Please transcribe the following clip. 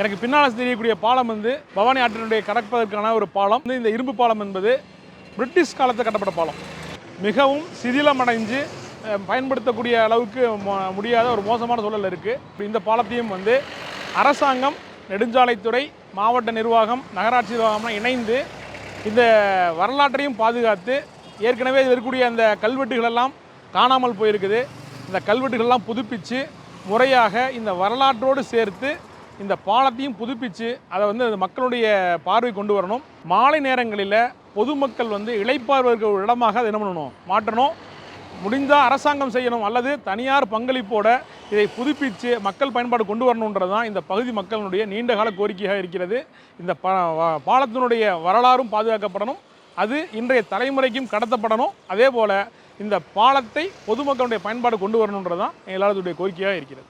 எனக்கு பின்னால் தெரியக்கூடிய பாலம் வந்து பவானி ஆற்றினுடைய கடப்பதற்கான ஒரு பாலம். வந்து இந்த இரும்பு பாலம் என்பது பிரிட்டிஷ் காலத்தில் கட்டப்பட்ட பாலம். மிகவும் சிதிலமடைஞ்சு பயன்படுத்தக்கூடிய அளவுக்கு முடியாத ஒரு மோசமான சூழல் இருக்குது இந்த பாலத்தையும் வந்து அரசாங்கம் நெடுஞ்சாலைத்துறை மாவட்ட நிர்வாகம் நகராட்சி நிர்வாகம்லாம் இணைந்து இந்த வரலாற்றையும் பாதுகாத்து ஏற்கனவே இதில் இருக்கக்கூடிய அந்த கல்வெட்டுகளெல்லாம் காணாமல் போயிருக்குது. இந்த கல்வெட்டுகள்லாம் புதுப்பித்து முறையாக இந்த வரலாற்றோடு சேர்த்து இந்த பாலத்தையும் புதுப்பித்து அதை வந்து அது மக்களுடைய பார்வை கொண்டு வரணும். மாலை நேரங்களில் பொதுமக்கள் வந்து இழைப்பார்வர்கள் ஒரு இடமாக அதை என்ன பண்ணணும்? மாற்றணும். முடிந்தால் அரசாங்கம் செய்யணும். அல்லது தனியார் பங்களிப்போட இதை புதுப்பித்து மக்கள் பயன்பாடு கொண்டு வரணுன்றது தான் இந்த பகுதி மக்களுடைய நீண்டகால கோரிக்கையாக இருக்கிறது. இந்த ப பாலத்தினுடைய வரலாறும் பாதுகாக்கப்படணும். அது இன்றைய தலைமுறைக்கும் கடத்தப்படணும். அதே போல் இந்த பாலத்தை பொதுமக்களுடைய பயன்பாடு கொண்டு வரணுன்றது தான் எல்லாருடைய கோரிக்கையாக இருக்கிறது.